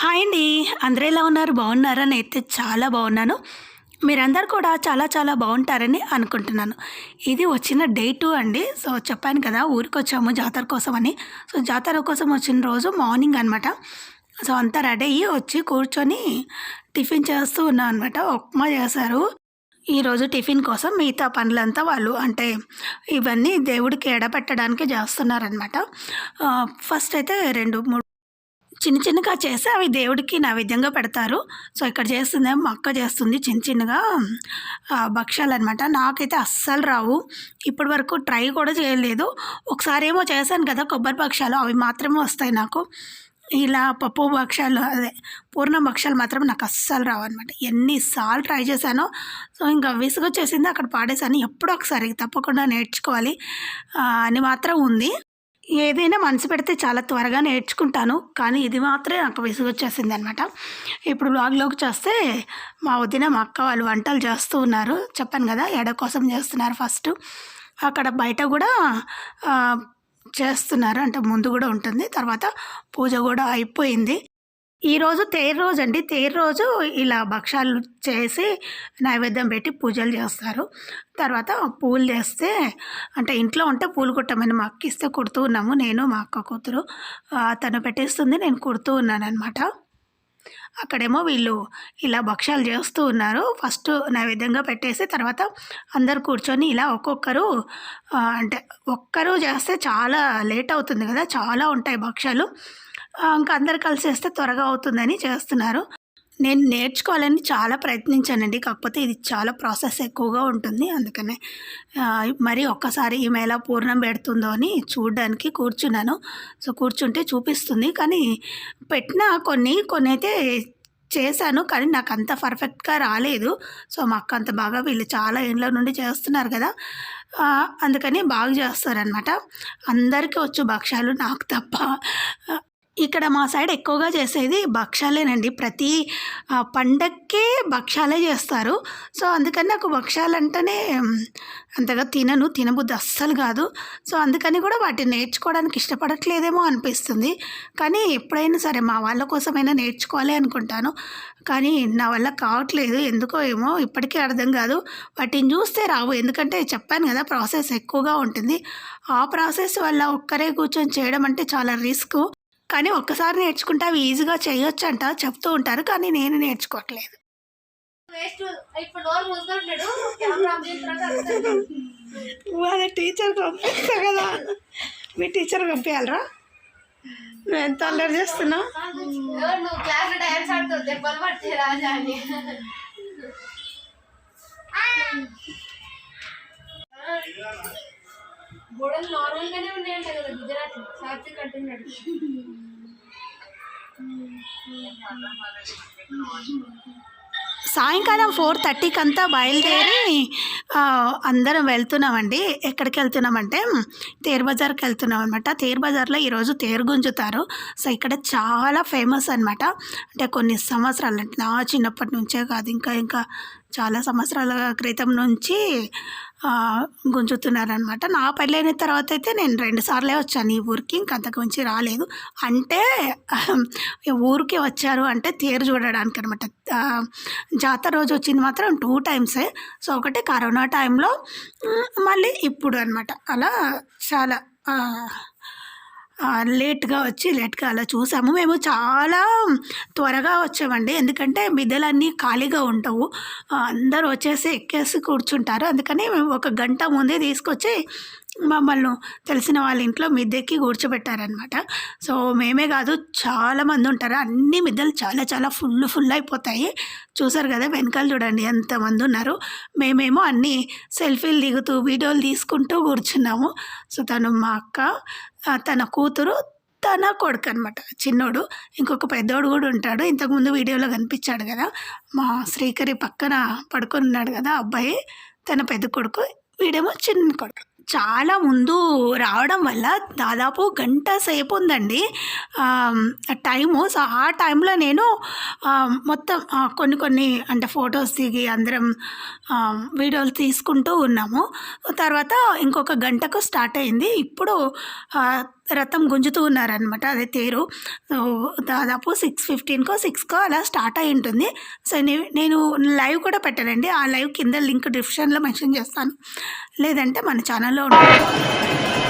Hi అండి. అందరూ ఎలా ఉన్నారు? బాగున్నారా? నేనైతే చాలా బాగున్నాను. మీరందరూ కూడా చాలా చాలా బాగుంటారని అనుకుంటున్నాను. ఇది వచ్చిన డే టూ అండి. సో చెప్పాను కదా ఊరికి వచ్చాము జాతర కోసం అని సో జాతర కోసం వచ్చిన రోజు మార్నింగ్ అనమాట సో అంతా రెడీ అయ్యి వచ్చి కూర్చొని టిఫిన్ చేస్తూ ఉన్నాం అనమాట ఉప్మా చేశారు. ఈరోజు టిఫిన్ కోసం మిగతా పనులంతా వాళ్ళు అంటే ఇవన్నీ దేవుడికి ఎడపెట్టడానికి చేస్తున్నారనమాట ఫస్ట్ అయితే రెండు మూడు చిన్న చిన్నగా చేసి అవి దేవుడికి నైవేద్యంగా పెడతారు. సో ఇక్కడ చేస్తుంది మా అక్క చేస్తుంది చిన్న చిన్నగా భక్ష్యాలు అనమాట నాకైతే అస్సలు రావు. ఇప్పటి వరకు ట్రై కూడా చేయలేదు. ఒకసారి ఏమో చేశాను కదా కొబ్బరి భక్ష్యాలు అవి మాత్రమే వస్తాయి నాకు. ఇలా పప్పు భక్ష్యాలు అదే పూర్ణ భక్ష్యాలు మాత్రం నాకు అస్సలు రావన్నమాట. ఎన్నిసార్లు ట్రై చేశానో సో ఇంకా విసుగొచ్చేసింది అక్కడ పాడేశాను. ఎప్పుడో ఒకసారి తప్పకుండా నేర్చుకోవాలి అని మాత్రం ఉంది. ఏదైనా మనసు పెడితే చాలా త్వరగా నేర్చుకుంటాను కానీ ఇది మాత్రమే నాకు విసుగొచ్చేసింది అనమాట ఇప్పుడు బ్లాగ్లోకి చేస్తే మా వదిన మా అక్క వాళ్ళు వంటలు చేస్తూ ఉన్నారు. చెప్పాను కదా ఎడ కోసం చేస్తున్నారు ఫస్ట్ అక్కడ బయట కూడా చేస్తున్నారు. అంటే ముందు కూడా ఉంటుంది. తర్వాత పూజ కూడా అయిపోయింది. ఈరోజు తేరు రోజు అండి. తేరు రోజు ఇలా భక్షాలు చేసి నైవేద్యం పెట్టి పూజలు చేస్తారు. తర్వాత పూలు చేస్తే అంటే ఇంట్లో ఉంటే పూలు కుట్టమని మా అక్క ఇస్తే కుడుతూ ఉన్నాము. నేను మా అక్క కూతురు తను పెట్టేస్తుంది. నేను కుడుతూ ఉన్నాను అనమాట అక్కడేమో వీళ్ళు ఇలా భక్ష్యాలు చేస్తూ ఉన్నారు. ఫస్ట్ నైవేద్యంగా పెట్టేసి తర్వాత అందరు కూర్చొని ఇలా ఒక్కొక్కరు అంటే ఒక్కరు చేస్తే చాలా లేట్ అవుతుంది కదా. చాలా ఉంటాయి భక్షాలు. ఇంకా అందరు కలిసేస్తే త్వరగా అవుతుందని చేస్తున్నారు. నేను నేర్చుకోవాలని చాలా ప్రయత్నించానండి. కాకపోతే ఇది చాలా ప్రాసెస్ ఎక్కువగా ఉంటుంది. అందుకనే మరి ఒక్కసారి ఈమె ఎలా పూర్ణం పెడుతుందో అని చూడడానికి కూర్చున్నాను. సో కూర్చుంటే చూపిస్తుంది. కానీ పెట్టిన కొన్ని కొన్ని అయితే చేశాను. కానీ నాకు అంత పర్ఫెక్ట్గా రాలేదు. సో మా అక్క అంత బాగా వీళ్ళు చాలా ఇంట్లో నుండి చేస్తున్నారు కదా. అందుకని బాగా చేస్తారనమాట అందరికీ వచ్చు భక్ష్యాలు నాకు తప్ప. ఇక్కడ మా సైడ్ ఎక్కువగా చేసేది భక్ష్యాలేనండి ప్రతి ఆ, పండక్కే భక్ష్యాలే చేస్తారు. సో అందుకని నాకు భక్ష్యాలు అంటేనే అంతగా తినను తినబుద్ధి అస్సలు కాదు. సో అందుకని కూడా వాటిని నేర్చుకోవడానికి ఇష్టపడట్లేదేమో అనిపిస్తుంది. కానీ ఎప్పుడైనా సరే మా వాళ్ళ కోసమైనా నేర్చుకోవాలి అనుకుంటాను. కానీ నా వల్ల కావట్లేదు ఎందుకో ఏమో ఇప్పటికీ అర్థం కాదు. వాటిని చూస్తే రావు. ఎందుకంటే చెప్పాను కదా ప్రాసెస్ ఎక్కువగా ఉంటుంది. ఆ ప్రాసెస్ వల్ల ఒక్కరే కూర్చొని చేయడం అంటే చాలా రిస్క్. కానీ ఒక్కసారి నేర్చుకుంటే అవి ఈజీగా చేయొచ్చు అంట చెప్తూ ఉంటారు కానీ నేను నేర్చుకోవట్లేదు. వాళ్ళ టీచర్ పంపిస్తా కదా. మీ టీచర్ పంపించాలరా నువ్వు ఎంత అల్లరి చేస్తున్నావు? ఎవరు నార్మల్ గానే ఉన్నాయంట కదా గుజరాత్ సాత్విక్ అంటున్నాడు సాయంకాలం ఫోర్ థర్టీకి అంతా బయలుదేరి అందరం వెళ్తున్నామండి. ఎక్కడికి వెళ్తున్నామంటే తేరు బజార్కి వెళ్తున్నాం అనమాట తేరు బజార్లో ఈరోజు తేరు గుంజుతారు. సో ఇక్కడ చాలా ఫేమస్ అనమాట అంటే కొన్ని సంవత్సరాలు అంటే నా చిన్నప్పటి నుంచే కాదు ఇంకా ఇంకా చాలా సంవత్సరాల క్రితం నుంచి గుంజుతున్నారనమాట నా పెళ్ళైన తర్వాత అయితే నేను రెండు సార్లే వచ్చాను ఈ ఊరికి ఇంక అంతకు మించి రాలేదు. అంటే ఊరికే ఊరికి వచ్చారు అంటే తేరు చూడడానికి అనమాట జాతర రోజు వచ్చింది మాత్రం టూ టైమ్సే. సో ఒకటి కరోనా టైంలో మళ్ళీ ఇప్పుడు అనమాట అలా చాలా లేట్గా వచ్చి లేట్గా అలా చూసాము. మేము చాలా త్వరగా వచ్చామండి. ఎందుకంటే మిద్దెలన్నీ ఖాళీగా ఉండవు. అందరూ వచ్చేసి ఎక్కేసి కూర్చుంటారు. అందుకని మేము ఒక గంట ముందే తీసుకొచ్చి మమ్మల్ని తెలిసిన వాళ్ళ ఇంట్లో మిద్దెక్కి కూర్చోబెట్టారనమాట సో మేమే కాదు చాలామంది ఉంటారు. అన్ని మిద్దెలు చాలా చాలా ఫుల్ ఫుల్ అయిపోతాయి. చూసారు కదా వెనకాల చూడండి ఎంతమంది ఉన్నారు. మేమేమో అన్ని సెల్ఫీలు దిగుతూ వీడియోలు తీసుకుంటూ కూర్చున్నాము. సో తను మా అక్క తన కూతురు తన కొడుకు అనమాట చిన్నోడు ఇంకొక పెద్దోడు కూడా ఉంటాడు. ఇంతకుముందు వీడియోలో కనిపించాడు కదా. మా శ్రీకరి పక్కన పడుకొని ఉన్నాడు కదా అబ్బాయి తన పెద్ద కొడుకు వీడేమో చిన్న కొడుకు. చాలా ముందు రావడం వల్ల దాదాపు గంట సేపు ఉందండి. టైము. సో ఆ టైంలో నేను మొత్తం కొన్ని కొన్ని అంటే ఫొటోస్ దిగి అందరం వీడియోలు తీసుకుంటూ ఉన్నాము. తర్వాత ఇంకొక గంటకు స్టార్ట్ అయింది. ఇప్పుడు రథం గుంజుతూ ఉన్నారనమాట అదే తేరు. దాదాపు సిక్స్ ఫిఫ్టీన్కో సిక్స్కో అలా స్టార్ట్ అయి ఉంటుంది. సో నేను లైవ్ కూడా పెట్టానండి. ఆ లైవ్ కింద లింక్ డిస్క్రిప్షన్లో మెన్షన్ చేస్తాను. లేదంటే మన ఛానల్లో ఉంటుంది.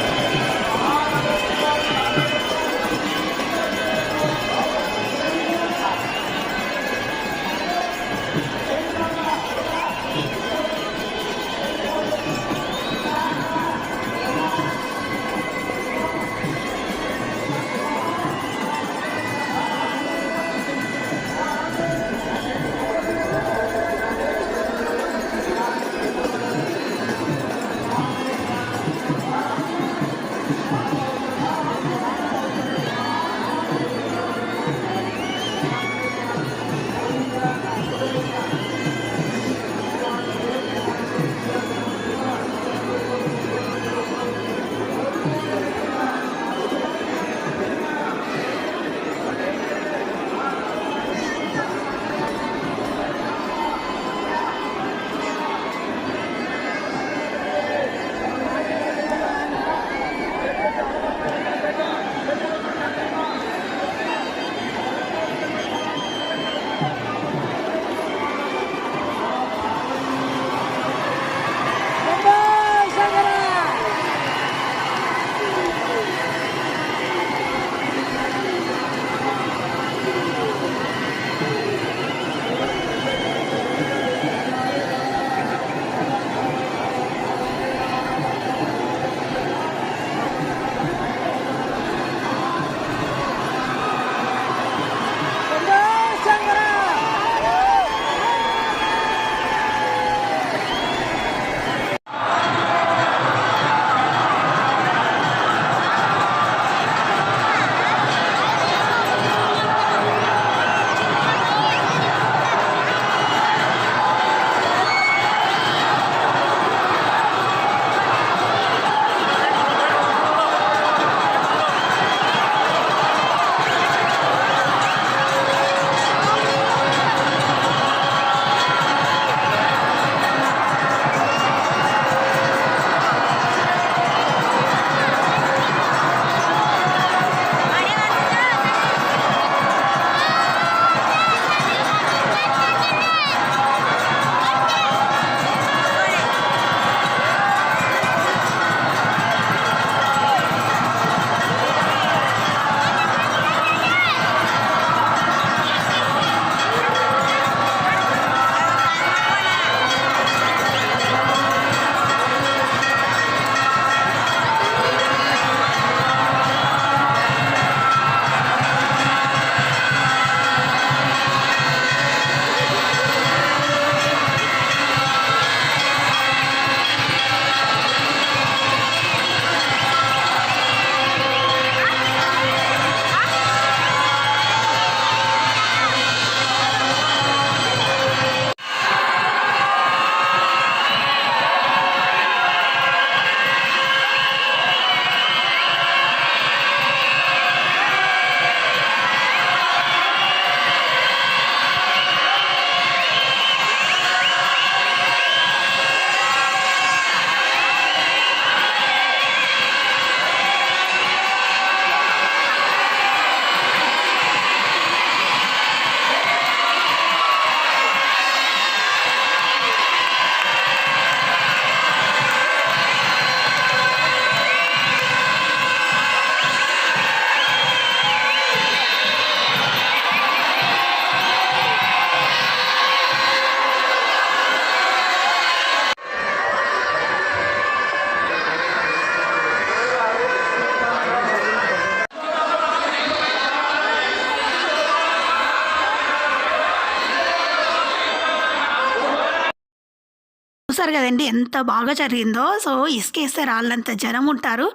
చూసారు కదండి ఎంత బాగా జరిగిందో. సో ఇసుకేస్తే రాళ్ళంత జనం ఉంటారు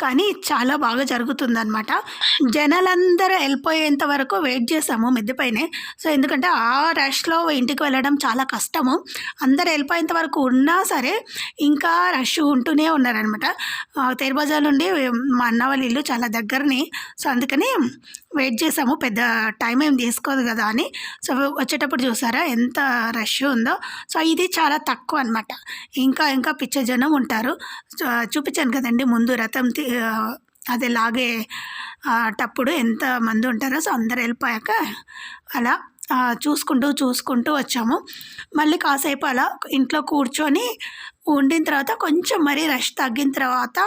కానీ చాలా బాగా జరుగుతుందనమాట జనాలందరూ వెళ్ళిపోయేంత వరకు వెయిట్ చేసాము మిద్దెపైనే. సో ఎందుకంటే ఆ రష్లో ఇంటికి వెళ్ళడం చాలా కష్టము. అందరు వెళ్ళిపోయేంత వరకు ఉన్నా సరే ఇంకా రష్ ఉంటూనే ఉన్నారనమాట తేరు బజార్ నుండి మా అన్న వాళ్ళ ఇల్లు చాలా దగ్గరని. సో అందుకని వెయిట్ చేసాము. పెద్ద టైం ఏం తీసుకోదు కదా అని. సో వచ్చేటప్పుడు చూసారా ఎంత రష్ ఉందో. సో ఇది చాలా తక్కువ అనమాట ఇంకా ఇంకా పిచ్చ జనం ఉంటారు చూపించాను కదండి ముందు రథం అది లాగే టప్పుడు ఎంత మంది ఉంటారో సో అందరు వెళ్ళిపోయాక అలా చూసుకుంటూ చూసుకుంటూ వచ్చాము. మళ్ళీ కాసేపు అలా ఇంట్లో కూర్చొని ఉండిన తర్వాత కొంచెం మరీ రష్ తగ్గిన తర్వాత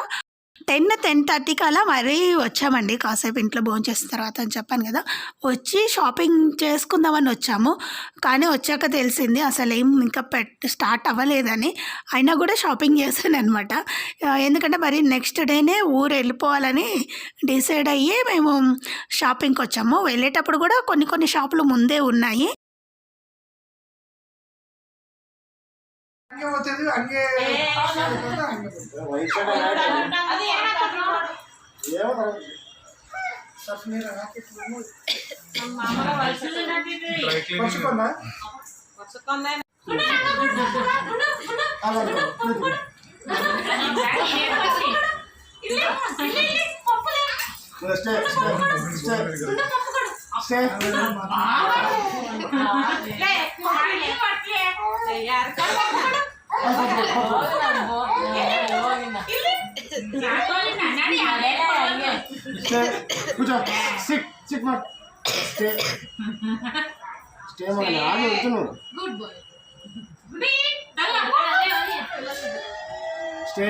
టెన్ టెన్ థర్టీకి అలా మరీ వచ్చామండి. కాసేపు ఇంట్లో భోజనం చేసిన తర్వాత అని చెప్పాను కదా. వచ్చి షాపింగ్ చేసుకుందామని వచ్చాము. కానీ వచ్చాక తెలిసింది అసలు ఏం ఇంకా పెట్ స్టార్ట్ అవ్వలేదని. అయినా కూడా షాపింగ్ చేశాను అనమాట ఎందుకంటే మరి నెక్స్ట్ డేనే ఊరు వెళ్ళిపోవాలని డిసైడ్ అయ్యి మేము షాపింగ్కి వచ్చాము. వెళ్ళేటప్పుడు కూడా కొన్ని కొన్ని షాపులు ముందే ఉన్నాయి. ಹಂಗೆ ಓದ್ತಿದ್ವಿ ಹಂಗೆ ಹಂಗೆ ಸ್ವಲ್ಪ ನೀರು ಹಾಕಿಟ್ಬಿಡು. ವರ್ಷಕ್ಕೊಂದ? ಅಲ್ಲ, ಅಲ್ಲ, ಕುಡಿದು. ಅಷ್ಟೇ से पूजा सिक सिक मत स्टे स्टे मत आ गए तुम गुड बॉय गुड स्टे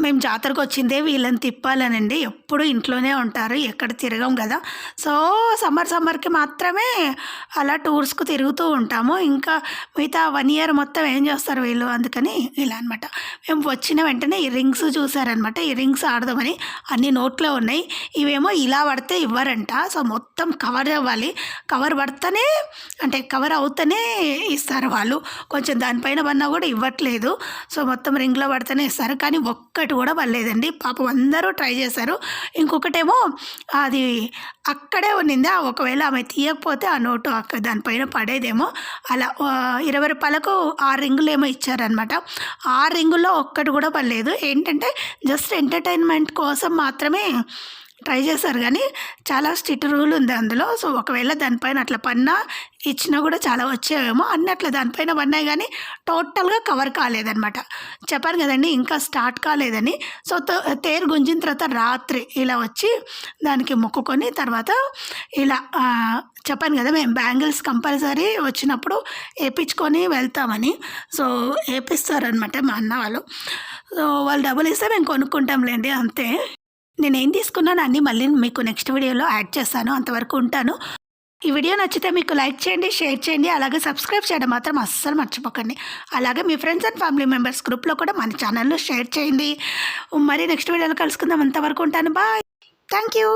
మేము జాతరకు వచ్చిందే వీళ్ళని తిప్పాలనండి. ఎప్పుడు ఇంట్లోనే ఉంటారు ఎక్కడ తిరగం కదా. సో సమ్మర్ సమ్మర్కి మాత్రమే అలా టూర్స్కు తిరుగుతూ ఉంటాము. ఇంకా మిగతా వన్ ఇయర్ మొత్తం ఏం చేస్తారు వీళ్ళు? అందుకని ఇలా అనమాట మేము వచ్చిన వెంటనే ఈ రింగ్స్ చూసారనమాట ఈ రింగ్స్ ఆడదామని అన్ని నోట్లో ఉన్నాయి. ఇవేమో ఇలా పడితే ఇవ్వరంట. సో మొత్తం కవర్ అవ్వాలి. కవర్ పడితేనే అంటే కవర్ అవుతూనే ఇస్తారు వాళ్ళు. కొంచెం దానిపైన పన్నా కూడా ఇవ్వట్లేదు. సో మొత్తం రింగ్లో పడితేనే ఇస్తారు. కానీ ఒక్క ఒక్కటి కూడా పడలేదండి. పాపం అందరూ ట్రై చేశారు. ఇంకొకటేమో అది అక్కడే ఉన్నింది. ఆ ఒకవేళ ఆమె తీయకపోతే ఆ నోటు అక్క దానిపైన పడేదేమో. అలా ఇరవై రూపాయలకు ఆరు రింగులు ఏమో ఇచ్చారనమాట ఆ రింగుల్లో ఒక్కటి కూడా పడలేదు. ఏంటంటే జస్ట్ ఎంటర్టైన్మెంట్ కోసం మాత్రమే ట్రై చేశారు కానీ చాలా స్ట్రిక్ట్ రూల్ ఉంది అందులో. సో ఒకవేళ దానిపైన అట్లా పన్నా ఇచ్చినా కూడా చాలా వచ్చేవేమో. అన్ని అట్లా దానిపైన పన్నాయి కానీ టోటల్గా కవర్ కాలేదనమాట చెప్పాను కదండి ఇంకా స్టార్ట్ కాలేదని. సో తో- తేరు గుంజిన తర్వాత రాత్రి ఇలా వచ్చి దానికి మొక్కుకొని తర్వాత ఇలా చెప్పాను కదా మేము బ్యాంగిల్స్ కంపల్సరీ వచ్చినప్పుడు వేయించుకొని వెళ్తామని. సో వేపిస్తారనమాట మా అన్న వాళ్ళు. సో వాళ్ళు డబ్బులు ఇస్తే మేము కొనుక్కుంటాంలేండి అంతే. నేను ఏం తీసుకున్నాను అన్నీ మళ్ళీ మీకు నెక్స్ట్ వీడియోలో యాడ్ చేస్తాను. అంతవరకు ఉంటాను. ఈ వీడియో నచ్చితే మీకు లైక్ చేయండి షేర్ చేయండి. అలాగే సబ్స్క్రైబ్ చేయడం మాత్రం అస్సలు మర్చిపోకండి. అలాగే మీ ఫ్రెండ్స్ అండ్ ఫ్యామిలీ మెంబర్స్ గ్రూప్లో కూడా మన ఛానల్లో షేర్ చేయండి. మరి నెక్స్ట్ వీడియోలో కలుసుకుందాం. అంతవరకు ఉంటాను. Bye thank you